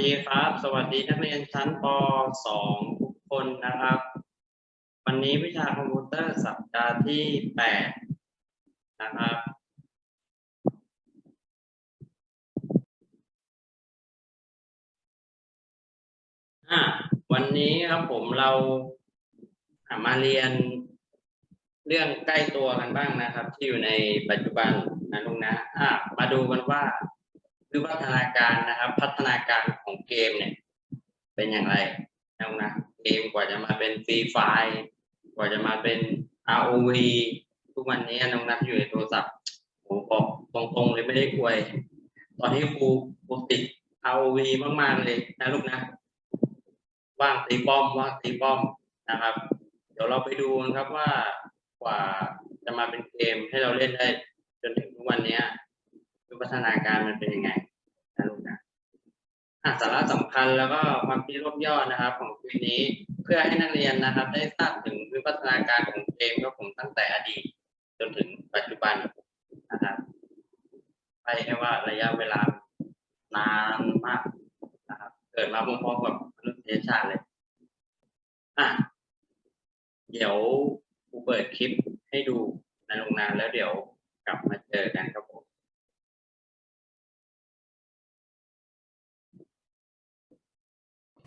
ดีครับ สวัสดีนักเรียนชั้นป .2 ทุกคนนะครับ วันนี้วิชาคอมพิวเตอร์สัปดาห์ที่ 8 นะครับ วันนี้ครับผมเรามาเรียนเรื่องใกล้ตัวกันบ้างนะครับ ที่อยู่ในปัจจุบันนะลุงนะะมาดูกันว่า วิวัฒนาการนะครับ พัฒนาการของเกมเนี่ย เป็นอย่างไรนะลุงนะเกมกว่าจะมาเป็นฟรีไฟกว่าจะมาเป็น ROV ทุกวันนี้น้องนัทอยู่ในโทรศัพท์ผมบอกตรงๆเลยไม่ได้อวย ตอนนี้ครูครูติด ROV มากๆเลยนะลูกนะ ว่างตีป้อมว่างตีป้อมนะครับ เดี๋ยวเราไปดูกันครับว่ากว่าจะมาเป็นเกมให้เราเล่นได้จนถึงทุกวันนี้ ยวิวัฒนาการมันเป็นยังไงนะลูกนะอะสาระสำคัญแล้วก็ความคิดรวบยอดนะครับ ของคลิปนี้เพื่อให้นักเรียนนะครับ ได้ทราบถึงวิวัฒนาการของเกมครับผมตั้งแต่อดีต จนถึงปัจจุบันนะครับไปแค่ว่าระยะเวลานานมากนะครับ เกิดมาพร้อมๆกับมนุษยชาติเลยอะเดี๋ยวกูเปิดคลิปให้ดูในโรงงานแล้วเดี๋ยวกลับมาเจอกันครับ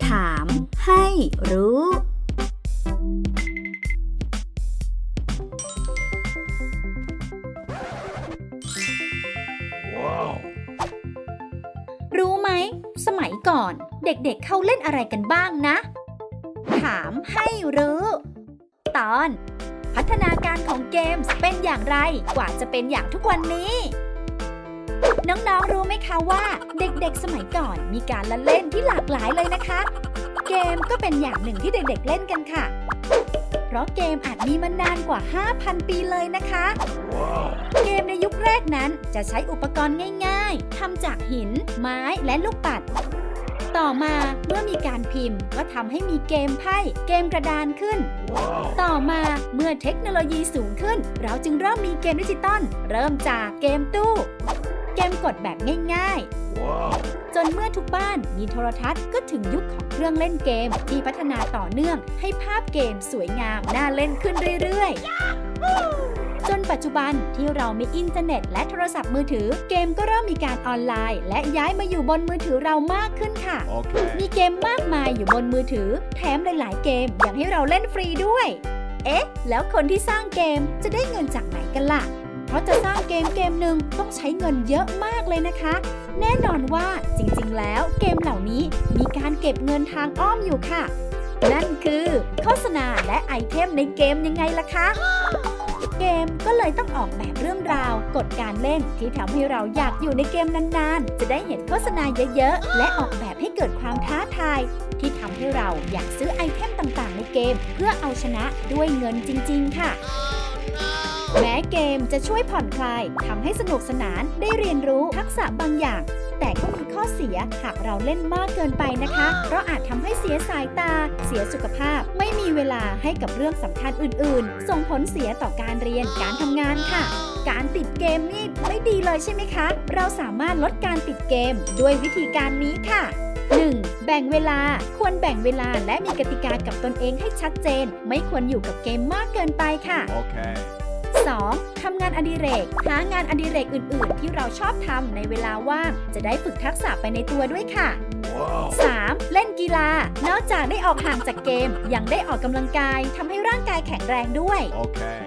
ถามให้รู้ รู้ไหม สมัยก่อนเด็กๆเเขาเล่นอะไรกันบ้างนะ ถามให้รู้ ตอน พัฒนาการของเกมส์เป็นอย่างไรกว่าจะเป็นอย่างทุกวันนี้ น้องๆ รู้ไหมคะว่าเด็กๆ สมัยก่อนมีการละเล่นที่หลากหลายเลยนะคะ เกมก็เป็นอย่างหนึ่งที่เด็กๆ เล่นกันค่ะ เพราะเกมอาจมีมานานกว่า 5,000 ปีเลยนะคะเกมในยุคแรกนั้นจะใช้อุปกรณ์ง่ายๆทำจากหิน ไม้และลูกปัด ต่อมาเมื่อมีการพิมพ์ก็ทำให้มีเกมไพ่เกมกระดานขึ้นต่อมาเมื่อเทคโนโลยีสูงขึ้น เราจึงเริ่มมีเกมดิจิตอลเริ่มจากเกมตู้ เกมกดแบบง่ายๆ จนเมื่อทุกบ้านมีโทรทัศน์ก็ถึงยุคของเครื่องเล่นเกมที่พัฒนาต่อเนื่องให้ภาพเกมสวยงามน่าเล่นขึ้นเรื่อยๆ จนปัจจุบันที่เรามีอินเทอร์เน็ตและโทรศัพท์มือถือ เกมก็เริ่มมีการออนไลน์ และย้ายมาอยู่บนมือถือเรามากขึ้นค่ะ Okay. มีเกมมากมายอยู่บนมือถือ แถมหลายๆ เกมยังให้เราเล่นฟรีด้วย เอ๊ะ แล้วคนที่สร้างเกมจะได้เงินจากไหนกันล่ะเพ ราะจะสร้างเกมเกมหนึ่งต้องใช้เงินเยอะมากเลยนะคะ แน่นอนว่าจริงๆ แล้วเกมเหล่านี้มีการเก็บเงินทางอ้อมอยู่ค่ะ นั่นคือโฆษณาและไอเทมในเกมยังไงล่ะคะเกมก็เลยต้องออกแบบเรื่องราว กฎการเล่นที่ทำให้เราอยากอยู่ในเกมนานๆ จะได้เห็นโฆษณาเยอะๆ และออกแบบให้เกิดความท้าทาย ที่ทำให้เราอยากซื้อไอเทมต่างๆ ในเกม เพื่อเอาชนะด้วยเงินจริง ๆ ค่ะ แม้เกมจะช่วยผ่อนคลายทำให้สนุกสนานได้เรียนรู้ทักษะบางอย่าง แต่ก็มีข้อเสียหากเราเล่นมากเกินไปนะคะ เพราะอาจทำให้เสียสายตา เสียสุขภาพ ไม่มีเวลาให้กับเรื่องสำคัญอื่น ๆ ส่งผลเสียต่อการเรียนการทำงานค่ะการติดเกมนี่ไม่ดีเลยใช่ไหมคะ เราสามารถลดการติดเกมด้วยวิธีการนี้ค่ะ 1. แบ่งเวลา ควรแบ่งเวลาและมีกติกากับตนเองให้ชัดเจน ไม่ควรอยู่กับเกมมากเกินไปค่ะ Okay. 2. ทำงานอดิเรก หางานอดิเรกอื่น ๆ ที่เราชอบทำในเวลาว่าง จะได้ฝึกทักษะไปในตัวด้วยค่ะ Whoa. 3. เล่นกีฬา นอกจากได้ออกห่างจากเกม ยังได้ออกกำลังกายทำให้ร่างกายแข็งแรงด้วย Okay.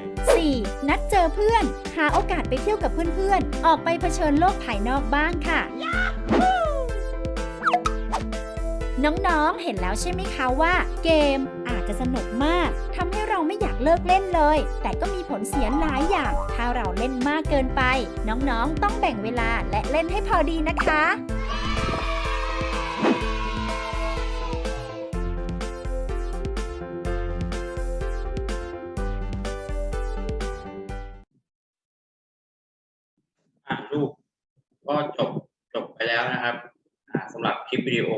4. นัดเจอเพื่อน หาโอกาสไปเที่ยวกับเพื่อน ๆ ออกไปเผชิญโลกภายนอกบ้างค่ะน้อง ๆ เห็นแล้วใช่ไหมคะว่าเกมอาจจะสนุกมากทำให้เราไม่ อยากเลิกเล่นเลย แต่ก็มีผลเสียหลายอย่าง ถ้าเราเล่นมากเกินไป น้องๆ ต้องแบ่งเวลาและเล่นให้พอดีนะคะลูกก็จบจบไปแล้วนะครับสำหรับคลิปวิดีโอ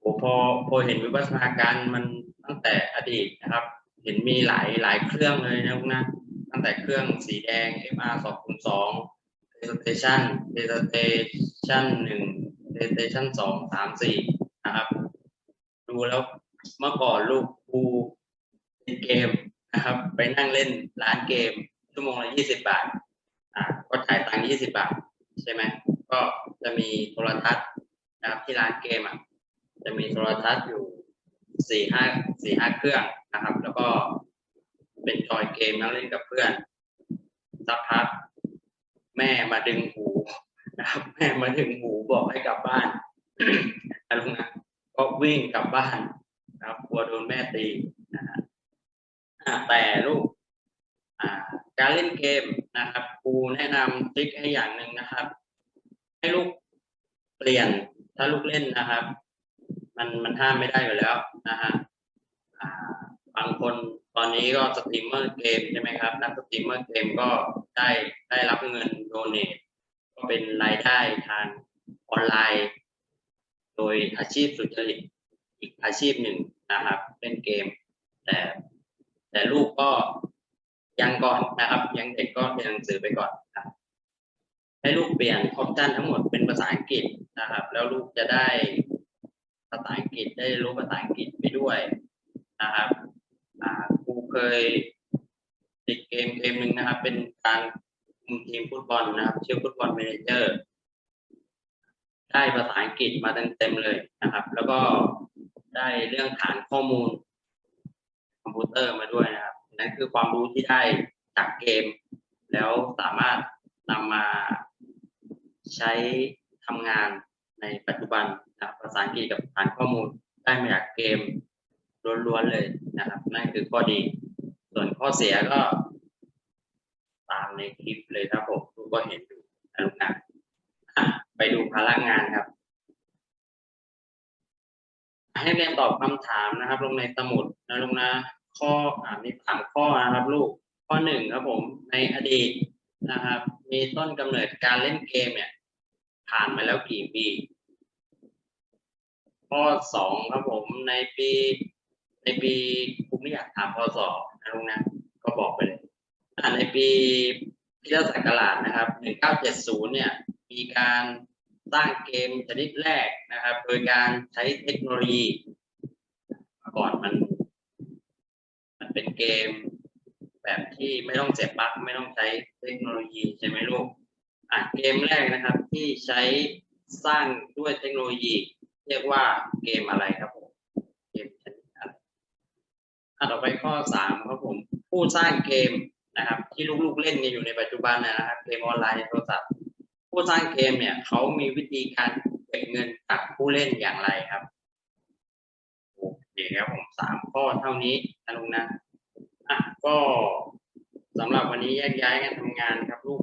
โอพอพอเห็นวิวัฒนาการมันตั้งแต่อดีตนะครับ เห็นมีหลายหลายเครื่องเลยนะลูกนะตั้งแต่เครื่องสีแดง MR สองคูณสอง PlayStation PlayStation หนึ่ง PlayStation สองสามสี่นะครับ ดูแล้วเมื่อก่อนลูกครูเล่นเกมนะครับ ไปนั่งเล่นร้านเกม ชั่วโมงละยี่สิบบาทอ่าก็จ่ายตังค์ยี่สิบาท ใช่ไหมก็จะมีโทรทัศน์นะครับที่ร้านเกมอะจะมีโทรทัศน์อยู่ สี่ห้าสี่ห้าเครื่องนะครับ แล้วก็เป็นจอยเกมนั่งเล่นกับเพื่อนสักพักแม่มาดึงหูนะครับ แม่มาดึงหูบอกให้กลับบ้านนะลุงนะก็วิ่งกลับบ้านนะครับกลัวโดนแม่ตีนะฮะแต่ลูกการเล่นเกมนะครับครูแนะนำทริคให้อย่างหนึ่งนะครับ ให้ลูกเปลี่ยนถ้าลูกเล่นนะครับ มันมันห้ามไม่ได้อยู่แล้วนะฮะบางคนตอนนี้ก็สตรีมเมอร์เกมใช่ไหมครับ นักสตรีมเมอร์เกมก็ได้ได้รับเงินโดเนทก็เป็นรายได้ทางออนไลน์ โดยอาชีพสุจริตอีกอาชีพหนึ่งนะครับเล่นเกม แต่แต่ลูกก็ยังก่อนนะครับ ยังเด็กก็เรียนหนังสือไปก่อนครับให้ลูกเปลี่ยนออปชันทั้งหมดเป็นภาษาอังกฤษนะครับ แล้วลูกจะได้ ภาษาอังกฤษได้รู้ภาษาอังกฤษไปด้วยนะครับครูเคยติดเกมเกมหนึ่งนะครับ เป็นการคุมทีมฟุตบอลนะครับชื่อฟุตบอลเมเนเจอร์ได้ภาษาอังกฤษมาเต็มๆเลยนะครับ แล้วก็ได้เรื่องฐานข้อมูลคอมพิวเตอร์มาด้วยนะครับนั่นคือความรู้ที่ได้จากเกม แล้วสามารถนำมาใช้ทำงาน ในปัจจุบันนะครับภาษาอังกฤษกับฐานข้อมูลได้มาจากเกมล้วนๆเลยนะครับนั่นคือข้อดี ส่วนข้อเสียก็ ตามในคลิปเลยครับผมทุกก็เห็นอยู่นะลูกนะไปดูพลังงานครับ ให้เรียนตอบคำถามนะครับ ลงในสมุดนะลูกนะข้ออ่ามีสามข้อนะครับ ลูกข้อหนึ่งครับผมในอดีตนะครับ มีต้นกำเนิดการเล่นเกมเนี่ย ผ่านมาแล้วกี่ปี ข้อสองครับผมในปีในปีผมไม่อยากถามพศนะลุงนะก็บอกไปเลยอ่าในปีพิทศักราชนะครับ1970เนี่ย มีการสร้างเกมชนิดแรกนะครับ โดยการใช้เทคโนโลยีก่อนมัน มันเป็นเกมแบบที่ไม่ต้องเสียบปลั๊กไม่ต้องใช้เทคโนโลยีใช่ไหมลูก อะเกมแรกนะครับ ที่ใช้สร้างด้วยเทคโนโลยี เรียกว่าเกมอะไรครับผมเกมชนิดอะไรอะต่อไปข้อสามครับผมผู้สร้างเกมนะครับ ที่ลูกๆเล่นกันอยู่ในปัจจุบันนะครับเกมออนไลน์ในโทรศัพท์ผู้สร้างเกมเนี่ยเขามีวิธีการเก็บเงินจากผู้เล่นอย่างไรครับโอเคครับผมสามข้อเท่านี้นะลุงนะอะก็สำหรับวันนี้แยกย้ายกันทำงานครับลูก